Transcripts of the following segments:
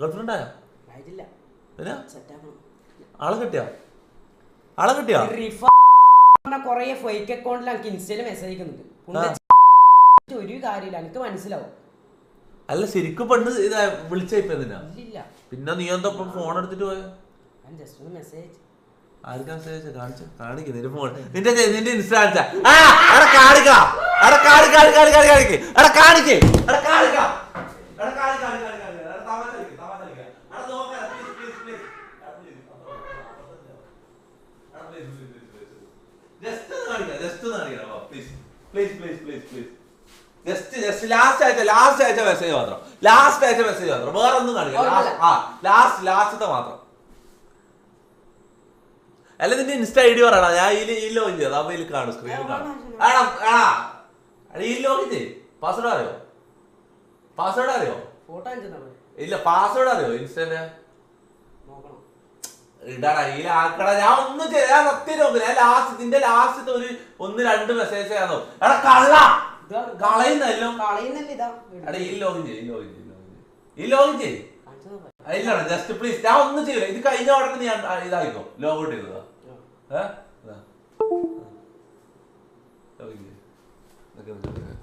Girlfriend ആയോ പിന്നെ? ആളെ കിട്ടിയോ? ആളെ കിട്ടിയോ? കൊറേ ഫേക്ക് അക്കൗണ്ടിൽ എനിക്ക് ഇൻസ്റ്റയിൽ മെസ്സേജ് അയക്കുന്നുണ്ട്. ഒരു കാര്യമില്ല. എനിക്ക് മനസ്സിലാവും. അല്ല ശരിക്കും പെണ്ണ് ഇതാ വിളിച്ചയപ്പോ പിന്നെ നീ എന്താ ഫോൺ എടുത്തിട്ട് പോയോ? ആർക്കാ മെസ്സേജ് കാണിച്ചു. കാണിക്ക് നിന്റെ ഫോൺ നിന്റെ നിന്റെ ഇൻസ്റ്റ കാണിക്ക കാണിക്ക് കാണിക്ക് എടാ കാണിക്ക എടാ കാണി കാണി കാണി കാണി എടാ തമാശ കളിക്ക് തമാശ കളിക്ക് എടാ നോക്കടാ പ്ലീസ് പ്ലീസ് പ്ലീസ് എടാ പ്ലീസ് എടാ പ്ലീസ് പ്ലീസ് പ്ലീസ് ജസ്റ്റ് ഒന്ന് കാണിക്ക ജസ്റ്റ് ഒന്ന് കാണിക്കണം please please please please just just last ആഴ്ച ലാസ്റ്റ് ആഴ്ച മെസ്സേജ് മാത്രം. ലാസ്റ്റ് ആഴ്ച മെസ്സേജ് മാത്രം. വേറെ ഒന്നും കാണില്ല ആ ലാസ്റ്റ് ലാസ്റ്റത്തെ മാത്രം. അല്ല നിന്റെ ഇൻസ്റ്റ ഐ ഡി പറയണ. ഞാൻ ഈ ഈ ലോഗിൻ ചെയ്ത് അപ്പൊ ഇതിൽ കാണും സ്ക്രീനിൽ കാണും. ആടാ ആടാ ഈ ലോഗിൻ ചെയ് പാസ്വേഡ് അറിയോ? പാസ്വേഡ് അറിയോ? അയച്ചാ ഇല്ല പാസ്വേഡ് അറിയോ? ഇൻസ്റ്റന്റെ ഇടാടാ ഈ ആക്കടാ ഞാൻ ഒന്നും ചെയ്യാൻ സത്യം നോക്കില്ല ഞാൻ ലാസ്റ്റ് ഇതിന്റെ ലാസ്റ്റത്തെ ഒരു ഒന്ന് രണ്ട് മെസ്സേജ് ചെയ്യാൻ എടാ കള്ള! കളയുന്നല്ലോ എടാ ഈ ലോഗിൻ ചെയ്യ് ഈ ലോഗിൻ ചെയ്യ് ഈ ലോഗിൻ ചെയ്യ്. കാണിച്ചു ജസ്റ്റ് പ്ലീസ് ഞാൻ ഒന്നും ചെയ്യില്ല. ഇത് കഴിഞ്ഞ ഉടനെ ആ- ഇതായിക്കോ. ലോഗൗട്ട് ചെയ്തതാ. ആ. ഏ? ഇതാ. ലോഗിൻ ചെയ്യ്. നിക്ക് നിക്ക് നിക്ക്.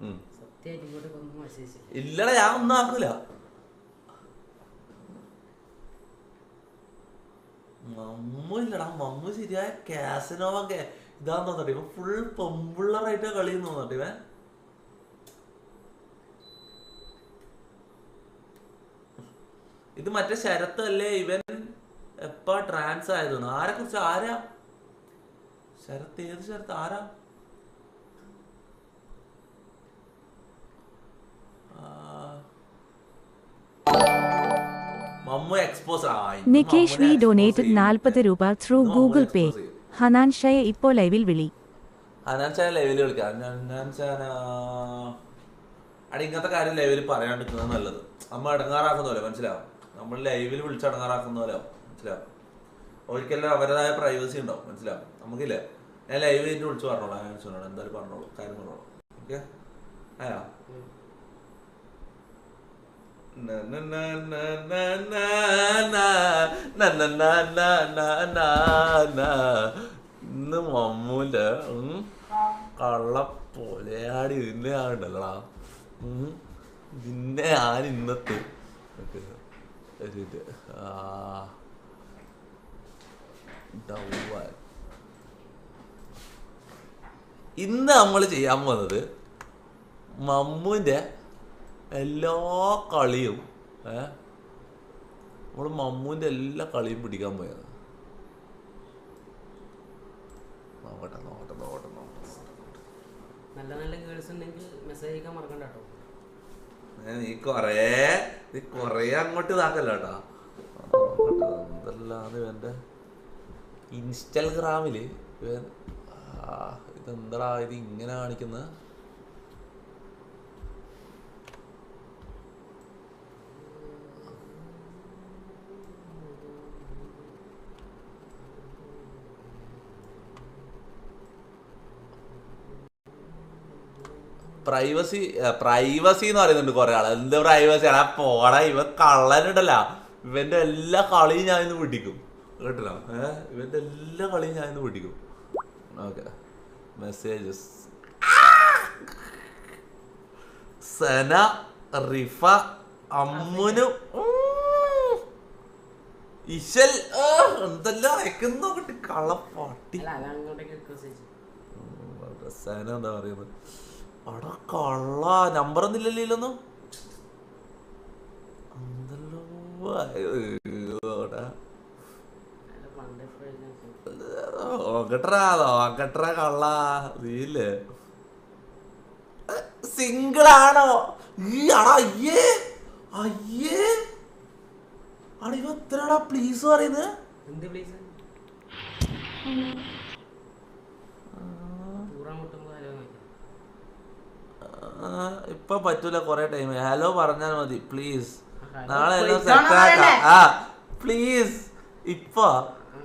ഉം. സത്യമായിട്ട് ഇങ്ങോട്ട് ഒന്നും മെസ്സേജ് ഇല്ലടാ ഞാൻ ഒന്നും ആക്കൂല മമ്മു ഇല്ലടാ മമ്മു ശരിയായ കാസിനോവ ഇതാന്ന് തോന്നട്ടെ ഇവൻ ഫുൾ പെമ്പിള്ളറായിട്ട് കളി തോന്നട്ടെ ഇവൻ. ഇത് മറ്റേ ശരത്തല്ലേ ഇവൻ എപ്പാ ട്രാൻസ് ആയതാണ് ആരെ കുറിച്ച് ആരാ? ശരത്ത് ഏത് ശരത്ത്? ആരാ? നികേഷ് വി ഡൊനേറ്റഡ് നാൽപ്പത് രൂപ ത്രൂ ഗൂഗിൾ പേ ഹനാൻ ഷയെ ഇപ്പോ ലൈവിൽ വിളി. ലൈവിൽ വിളിക്കാം. അടി ഇങ്ങനത്തെ കാര്യം ലൈവിൽ പറയാണ്ടിരിക്കുന്നത് നല്ലത്. നമ്മൾ ഇടങ്ങാറാക്കുന്ന പോലെ മനസ്സിലാവും നമ്മൾ ലൈവിൽ വിളിച്ച് ഇടങ്ങാറാക്കുന്ന പോലെ. മനസ്സിലാവും ഒരിക്കലും അവരുടേതായ പ്രൈവസി ഉണ്ടാവും. മനസ്സിലാവും നമുക്കില്ലേ? ഞാൻ ലൈവ് കഴിഞ്ഞ് വിളിച്ച് പറഞ്ഞോളാം. ഞാൻ എന്തായാലും പറഞ്ഞോളൂ. കാര്യം പറഞ്ഞോളൂ. ഓക്കെ ആയാ ഇന്ന് മമ്മൂൽ കള്ളപ്പൊലയാടി ഇതിന്റെ ആണ്ടല്ലടാ ഞാൻ ഇന്നത്തെ ഇന്ന് നമ്മൾ ചെയ്യാൻ പോകുന്നത് മമ്മൂന്റെ എല്ലാ കളിയും നമ്മൾ മമ്മൂന്റെ എല്ലാ കളിയും പിടിക്കാൻ പോയത്. നോക്കട്ടെ നോക്കട്ടെ നോക്കട്ടെ നോക്കട്ടെ. നല്ല നല്ല ഗേൾസ് ഉണ്ടെങ്കിൽ മെസ്സേജ് അയക്കാൻ മറക്കണ്ട കേട്ടോ. നീ കൊറേ നീ കൊറേ അങ്ങോട്ട് ഇതാക്കല്ല കേട്ടാ. നോക്കട്ടെ എന്തെല്ലാം ഇവന്റെ ഇൻസ്റ്റഗ്രാമിൽ ഇവൻ ആ, ഇത് ഇങ്ങനെ കാണിക്കുന്നത് പ്രൈവസി പ്രൈവസി എന്ന് പറയുന്നുണ്ട് കുറെ ആൾ. എന്ത് പ്രൈവസി ആ പോടാ ഇവ കള്ളനുണ്ടല്ല ഇവന്റെ എല്ലാ കളിയും ഞാൻ ഇന്ന് പിടിക്കും. കേട്ടില്ല? ഏഹ് ഇവന്റെ എല്ലാ കളിയും ഞാൻ ഇന്ന് പിടിക്കും. ഓക്കെ. മെസ്സേജസ് സന റിഫ അമ്മുനു. ഇശൽ. എന്തെല്ലാം അയക്കുന്നോ കിട്ടി. കള്ളപ്പാട്ടി. സന എന്താ പറയുന്നത്? അടാ കള്ള നമ്പർ ഒന്നില്ലല്ലോന്നും നോക്കട്ടറാ നോക്കട്ടറാ കള്ള. നീല്ലേ സിംഗിൾ ആണോ ഈ അടാ അയ്യേ. അയ്യേ. അടിവ എത്രടാ പ്ലീസ് പറയുന്നത്? എന്ത് പ്ലീസ് ഇപ്പൊ പറ്റൂല കൊറേ ടൈം ഹലോ പറഞ്ഞാൽ മതി പ്ലീസ് നാളെ എല്ലാം? ആ പ്ലീസ് ഇപ്പൊ.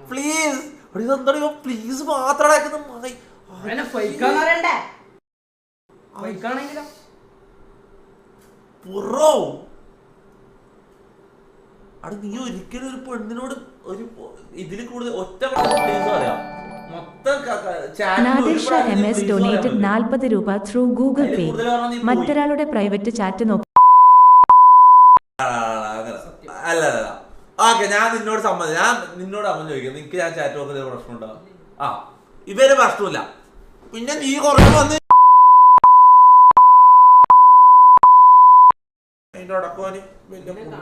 പ്ലീസ് ഇതെന്താ പ്ലീസ് മാത്രം അത് പുറോ? അവിടെ നീ ഒരിക്കലും ഒരു പെണ്ണിനോട് ഒരു ഇതിൽ കൂടുതൽ ഒറ്റ പ്ലീസ് പറയാം. പ്രാവശ്യം എം എസ് ഡൊനേറ്റഡ് നാൽപ്പത് രൂപ ത്രൂ ഗൂഗിൾ പേ. മറ്റൊരാളുടെ പ്രൈവറ്റ് ചാറ്റ് നോക്കി. അല്ല അല്ല ഓക്കെ ഞാൻ നിന്നോട് സമ്മതി ഞാൻ നിന്നോട് അമ്മ ചോദിക്കാം നിനക്ക് ഞാൻ ചാറ്റ് നോക്കുന്ന പ്രശ്നമുണ്ടോ ആ ഇവർ പ്രശ്നമില്ല. പിന്നെ നീ കുറച്ച് വന്ന് അതിന്റെ ഉടക്കോന് വലിയ പിന്നെ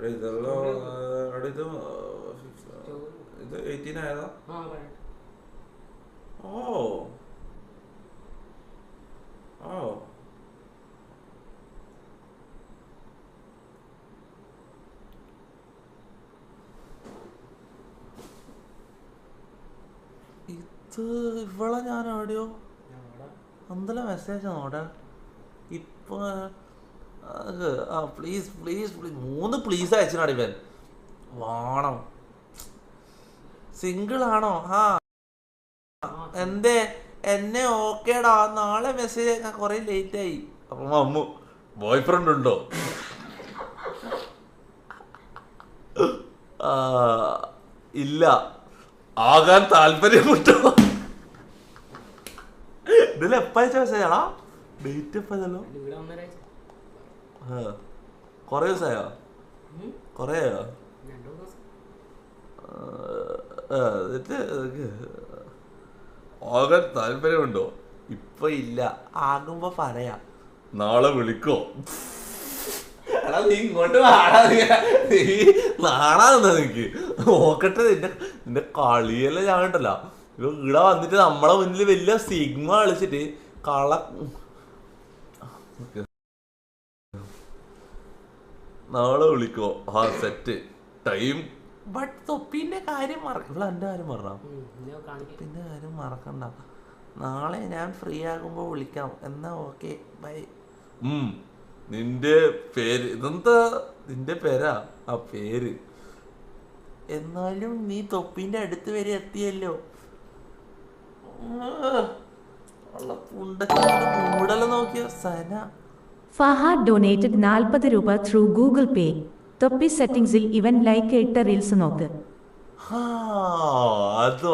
എടാ, ഇതെല്ലാം, എടാ, ഇത് ഇത് എയ്റ്റീൻ ആയതാ. ഓ. ഓ. ഇത് ഇവളെ ഞാൻ എവിടെയോ എന്തെല്ലാം മെസ്സേജ് നോടാ ഇപ്പൊ ആ പ്ലീസ് പ്ലീസ് പ്ലീസ് മൂന്ന് പ്ലീസ് അയച്ചിനാണ് ഇവൻ. വാണം. സിംഗിൾ ആണോ? ആ. എന്തേ? എന്നെ ഓക്കേടാ. നാളെ മെസ്സേജ് അയക്കാൻ കുറെ ലേറ്റ് ആയി. അപ്പൊ മമ്മു ബോയ് ഫ്രണ്ട് ഉണ്ടോ ഇല്ല. ആകാൻ താല്പര്യമുണ്ടോ? ഇതിൽ മെസ്സേജ് ആണോ? ഡേറ്റ് എപ്പോ ഇതല്ലോ അതിന്റെ ഇവിടെ ഒന്നരാഴ്ച ആ കൊറേ ദിവസമായോ കൊറേയോ? ഓകാൻ എന്നിട്ട് ആകാൻ താല്പര്യമുണ്ടോ? ഇപ്പൊ ഇല്ല. ആകുമ്പോ പറയാം. നാളെ വിളിക്കോ. എടാ നീ ഇങ്ങോട്ട് വാടാ. നീ. നീ നാണാന്നാ നിനക്ക്. നോക്കട്ടെ നിന്റെ നിന്റെ കളിയെല്ലാം ഞാൻ കണ്ടല്ലോ. ഇപ്പൊ ഇവിടെ വന്നിട്ട് നമ്മളെ മുന്നിൽ വലിയ സിഗ്മ കളിച്ചിട്ട് കള നാളെ വിളിക്കോ? ആ സെറ്റ് ടൈം ബട്ട് തൊപ്പിന്റെ കാര്യം മറക്ക ഇവിടെ എന്റെ കാര്യം പറഞ്ഞ പിന്നെ കാര്യം മറക്കണ്ട. നാളെ ഞാൻ ഫ്രീ ആകുമ്പോ വിളിക്കാം. എന്നാ ഓക്കെ ബൈ നിന്റെ പേര് ഇതെന്താ? നിന്റെ പേരാ? ആ പേര്. എന്നാലും നീ തൊപ്പിന്റെ അടുത്ത് വരെ എത്തിയല്ലോ. ഉള്ള കൂടല നോക്കിയ? സന. ഫഹാദ് ഡൊനേറ്റഡ് നാൽപ്പത് രൂപ ത്രൂ ഗൂഗിൾ പേ തൊപ്പി സെറ്റിംഗ്സിൽ ഇവൻ ലൈക്ക് ഇട്ട റീൽസ് നോക്ക്. ഹാ, അത്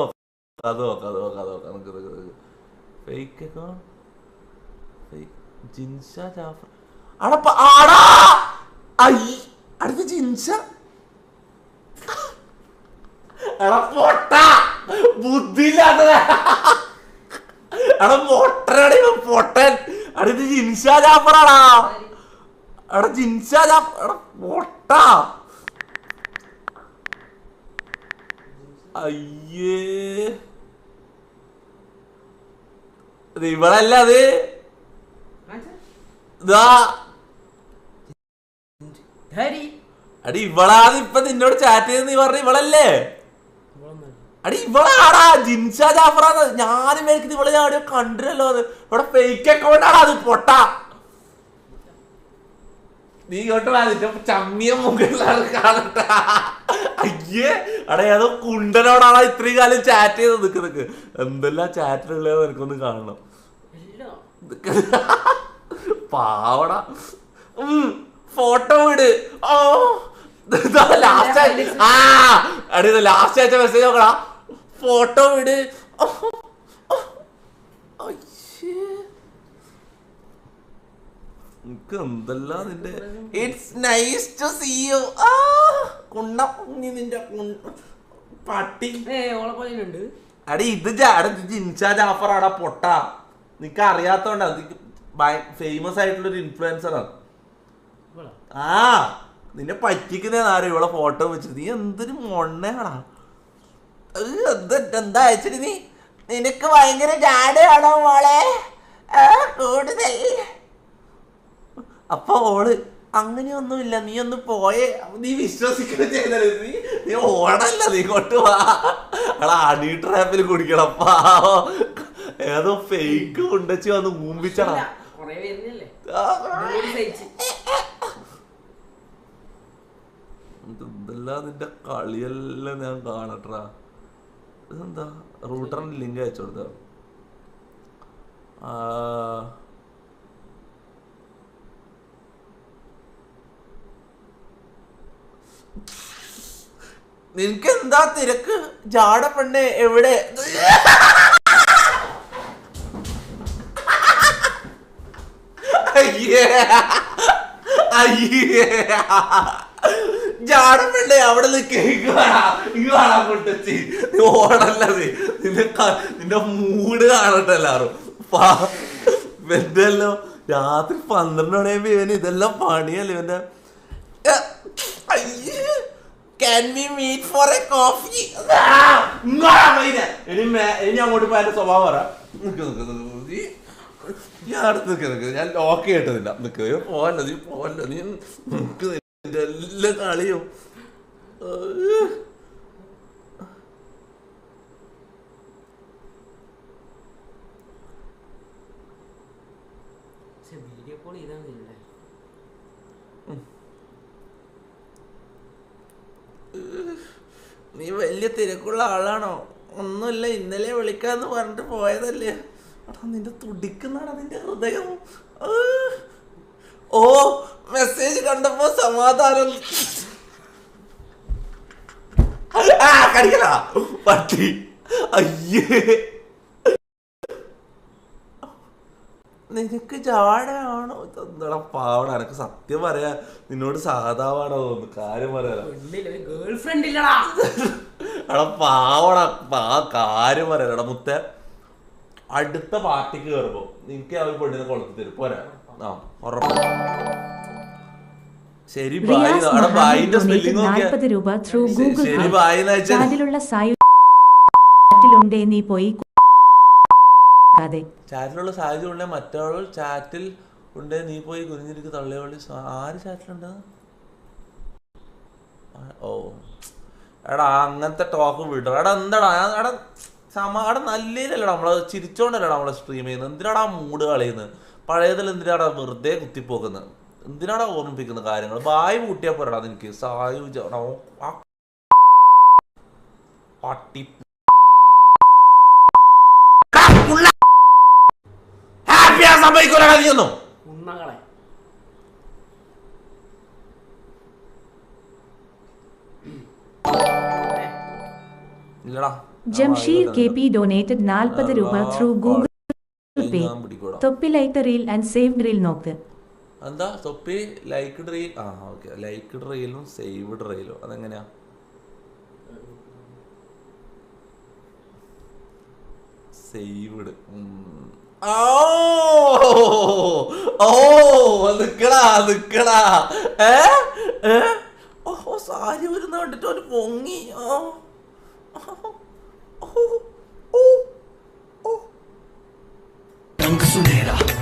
അടാ അടുത്ത ജിൻഷ ജാഫറാടാ. എടാ ജിൻഷ ജാഫർ എടാ പൊട്ട അയ്യേ. അത് ഇവളല്ല അത്? ഇതാ. അടി ഇവളാണ് ഇപ്പൊ നിന്നോട് ചാറ്റ് ചെയ്തെന്ന് നീ പറഞ്ഞ ഇവളല്ലേ. അടി ഇവളാടാ ജിൻസ ജാഫറാണ് ഞാനും മേടിക്കുന്നത് ഇവളെ ഞാൻ എവിടെയോ അത് ഇവിടെ ഫേക്ക് അക്കൗണ്ടാണ് അത് പൊട്ട. നീ കേട്ടോ വാ, ചമ്മിയ മുകളിലാണ് കാണട്ട. അയ്യേ അടേ ഏതോ കുണ്ടനോടാണ് ഇത്രയും കാലം ചാറ്റ് ചെയ്ത് നിക്ക് നിൽക്ക് എന്തെല്ലാം ചാറ്റിലുള്ളത് നിനക്കൊന്ന് കാണണം. പാവട. ഫോട്ടോ വിട് ഓ ലാസ്റ്റ് ആ അടി ലാസ്റ്റ് അയച്ച മെസ്സേജ് നോക്കടാ. ഫോട്ടോ വിട്. നിന്റെ? It's nice to see you ആ നീ നിന്റെ കുണ്ട പട്ടി. ഏ, ഓളെ പോലെ അടി ഇത് ജിൻഷാ ജാഫറാടാ പൊട്ട. നിനക്ക് അറിയാത്തോണ്ടാ ഫേമസ് ആയിട്ടുള്ള ഒരു ഇൻഫ്ലുവൻസറാണ്? ആ നിന്നെ പറ്റിക്കുന്ന ആരും ഇവളെ ഫോട്ടോ വെച്ചിട്ട് നീ എന്തൊരു മൊണ്ണയാടാ. എന്താ അയച്ചിട്ട് നീ? നിനക്ക് ഭയങ്കര ജാടയാണോ മോളെ? കൂടുതൽ. അപ്പൊ ഓൾ അങ്ങനെയൊന്നുമില്ല നീ ഒന്ന് പോയേ. നീ വിശ്വസിക്കണം ചെയ്തല്ലേ നീ. നീ ഓടല്ല നീ കൊണ്ട് വാ. അടി ട്രാപ്പിൽ കുടിക്കണം പാവോ. ഏതോ ഫേക്ക് കൊണ്ടുവച്ച് വന്ന് സഹിച്ച്. എന്തെല്ലാം നിന്റെ കളിയെല്ലാം ഞാൻ കാണട്ടാ ഇതെന്താ? റൂട്ടറിന്റെ ലിങ്ക് അയച്ചു കൊടുത്ത? നിനക്ക് എന്താ തിരക്ക്? ജാട പെണ്ണെ എവിടെ? അയ്യേ. അയ്യേ. ജാട പെണ്ണെ അവിടെ നിൽക്കേ ഇങ്ങാടാ കൊണ്ടുവച്ചി നീ ഓടല്ലത് നിന്റെ നിന്റെ മൂഡ് കാണട്ടെ എല്ലാരും. ഇവന്റെല്ലോ രാത്രി പന്ത്രണ്ട് മണിയാകുമ്പോ ഇവന് ഇതെല്ലാം പണിയല്ലേ ഇവന്റെ അങ്ങോട്ട് പോയ സ്വഭാവം പറ. നിക്ക് നിക്ക് നിക്ക് നിക്ക്. ഞാൻ ലോക്ക് കേട്ടതില്ല നിൽക്ക് നീ പോവല്ല നീ പോവല്ലോ നീ നിൽക്ക് നിന്റെ എല്ലാ കളിയും വീഡിയോ കോൾ ചെയ്താൽ മതിയല്ലേ നീ വലിയ തിരക്കുള്ള ആളാണോ? ഒന്നുമില്ല ഇന്നലെ വിളിക്കാന്ന് പറഞ്ഞിട്ട് പോയതല്ലേ. എടാ നിന്റെ തുടിക്കുന്നാണ് നിന്റെ ഹൃദയം. ഓ മെസ്സേജ് കണ്ടപ്പോ സമാധാനം. ആ കടിക്കല പട്ടി അയ്യേ. നിനക്ക് ജാടയാണോ? എന്താടാ പാവണ എനക്ക് സത്യം പറയാ. നിന്നോട് സാധാവാണോ തോന്നുന്നു കാര്യം പറയാ പാവണ എടാ പാവട. പാ കാര്യം പറയാ എടാ മുത്ത. അടുത്ത പാർട്ടിക്ക് കയറുമ്പോ നിനക്ക് അവർ പെണ്ണിനെ കൊളുത്തി തരും. പോരാ. ആ ഉറപ്പ്. നോക്കിയാ നാൽപ്പത് രൂപ ത്രൂ ഗൂഗിൾ ശരി, സായു ചാറ്റിലുണ്ടേ നീ പോയി ചാറ്റിലുള്ള സാഹചര്യം ഉണ്ടെ മറ്റൊരാൾ ചാറ്റിൽ ഉണ്ടേ നീ പോയി കുനിഞ്ഞിരിക്ക് തള്ളിയോളി ആര് ചാറ്റിലുണ്ട്? ഓ. എടാ അങ്ങനത്തെ ടോക്ക് വിട എടാ എന്താടാ? എടാ സമാടം നല്ലതല്ലടാ നല്ലതിലല്ലടാ നമ്മൾ ചിരിച്ചോണ്ടല്ലടാ നമ്മളെ സ്ട്രീം ചെയ്യുന്നത്. എന്തിനാടാ മൂഡ് കളയുന്നത്? പഴയതിൽ എന്തിനാടാ വെറുതെ കുത്തിപ്പോക്കുന്നത് എന്തിനാടാ ഓർമ്മിപ്പിക്കുന്ന കാര്യങ്ങൾ? ബായ് കൂട്ടിയാ പോരാടാ നിനക്ക്. സായു ജ- എടാ, ഓ- ആ പട്ടി ഹാപ്പിയാ സംഭവിക്കൂലടാ നീയൊന്നും ഉണ്ണകളെ. ഇല്ലടാ. ജംഷീർ കെ പി ഡൊനേറ്റഡ് നാൽപ്പത് രൂപ ത്രൂ ഗൂഗിൾ പേ ഞാൻ Thoppi liked reel and save reel നോക്ക്. എന്താ? തൊപ്പി ലൈക്ക്ഡ് റീൽ ആ ഓക്കെ ലൈക്ക്ഡ് റീലും സേവ്ഡ് റീലും അതെങ്ങനെയാ? സേവ്ഡ് ഓ! ഓ! നിക്കടാ നിക്കടാ. ഏ? ഓ സാരി വരുന്ന കണ്ടിട്ട് ഒരു പൊങ്ങി. ഓ. ഓ ഓ ഓ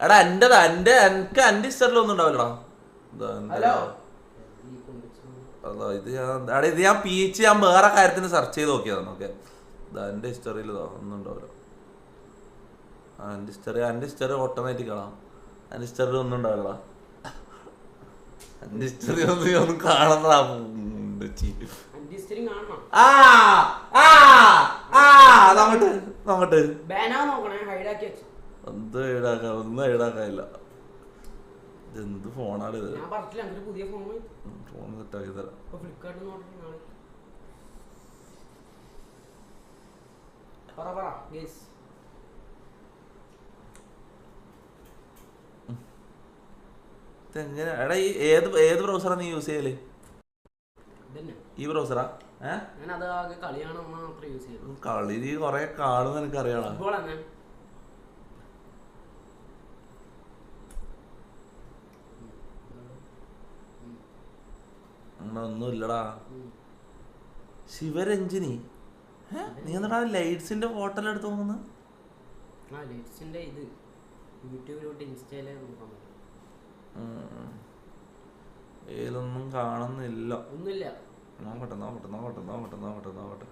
എടാ എന്റെതാ എന്റെ എനിക്ക് എന്റെ ഹിസ്റ്ററിലൊന്നും ഉണ്ടാവില്ലടാ. അതാ ഇത് ഞാൻ എടാ ഇത് ഞാൻ പി എച്ച് ഞാൻ വേറെ കാര്യത്തിന് സെർച്ച് ചെയ്ത് നോക്കിയതാണ് ഓക്കെ ഇതാ എന്റെ ഹിസ്റ്ററിയിൽ ഒന്നും ഉണ്ടാവില്ല. എന്റെ ഹിസ്റ്ററി എന്റെ ഹിസ്റ്ററി ഓട്ടോമാറ്റിക് ആണോ? എന്റെ ഹിസ്റ്ററിൽ ഒന്നും ഉണ്ടാവില്ല എന്റെ ഹിസ്റ്ററി ഒന്നും ഒന്നും കാണണ്ടാ ആ ആ ആ ബാനാ നോക്കണേ ഹൈഡാക്കി വെച്ചു. എന്ത് ഈടാക്കാൻ ഒന്നും ഈടാക്കാനില്ല. എന്ത് ഫോണാണ് ഇത്? ഫോൺ സെറ്റാക്കി തരാം. ഇതെങ്ങനെ എടാ ഈ ഏത് ഏത് ബ്രൗസറാണ് നീ യൂസ് ചെയ്യൽ? ഈ ബ്രൗസറാ അത് കളി നീ കൊറേ കാണുന്ന എനിക്ക് ഒന്നും ഇല്ലടാ ശിവരഞ്ജിനി നീ എന്നിട്ടാ ലൈറ്റ്സിന്റെ ഫോട്ടോ എടുത്തു പോകുന്നു ആ ഇത് യൂട്യൂബിലോട്ട് ഇൻസ്റ്റയിലെ നോക്കാൻ പറ്റും. ഏതൊന്നും കാണുന്നില്ല. ഒന്നുമില്ല. നോക്കട്ടെ നോക്കട്ടെ നോക്കട്ടെ നോക്കട്ടെ നോക്കട്ടെ നോക്കട്ടെ.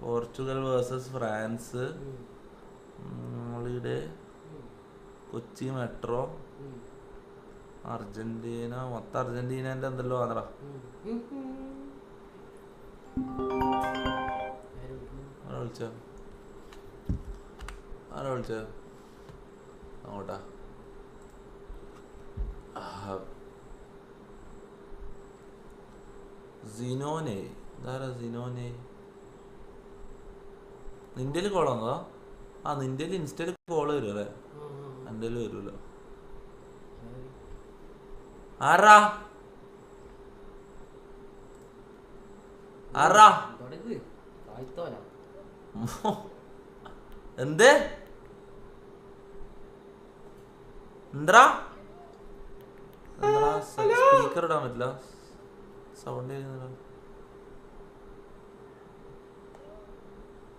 Portugal versus France. ഉം, നമ്മളിടെ കൊച്ചി മെട്രോ അർജന്റീന മൊത്തം അർജന്റീനന്റെ എന്തല്ലോ ആണടാ. ആര് വിളിച്ച? ആരാ വിളിച്ചോ? അങ്ങോട്ടാ. സിനോനെ. ഇതാരാ സിനോനെ? നിന്റെ കോൾ വന്നതാ? ആ നിന്റെ ഇൻസ്റ്റയിൽ കോൾ വരും അല്ലേ? എന്റെ വരൂല ആ. ആരാ? ആരാ? എന്തോടെ? ഇത്? എന്താ സ്പീക്കർ ഇടാൻ പറ്റില്ല. സൗണ്ട്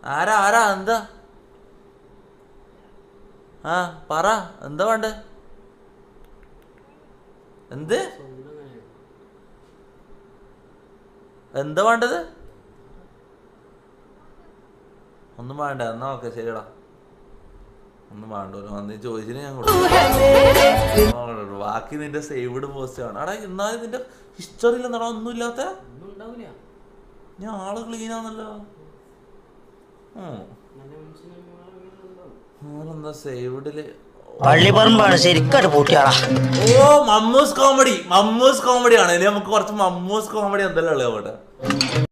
ആരാ? ആരാ? എന്താ? ആ പറ എന്താ വേണ്ട? എന്ത്? എന്താ വേണ്ടത്? ഒന്നും വേണ്ട എന്നാ ഓക്കെ ശരിയടാ. ഒന്നും വേണ്ട ഒരു വന്ന് ചോദിച്ചിട്ട് ഞാൻ കൊടുക്കും. ബാക്കി നിന്റെ സേവ്ഡ് പോസ്റ്റ് ആണ് അടാ എന്നാലും നിന്റെ ഹിസ്റ്ററിയിൽ എന്താ ഒന്നും ഇല്ലാത്ത? ഞാൻ ആൾ ക്ലീൻ ആണല്ലോ. പള്ളിപ്പറമ്പാണ് ശരിക്കും പൂട്ടിയാളാ. ഓ മമ്മൂസ് കോമഡി. മമ്മൂസ് കോമഡി ആണ് ഇനി നമുക്ക് കുറച്ച് മമ്മൂസ് കോമഡി എന്തെല്ലാം ഉള്ളത് അവിടെ?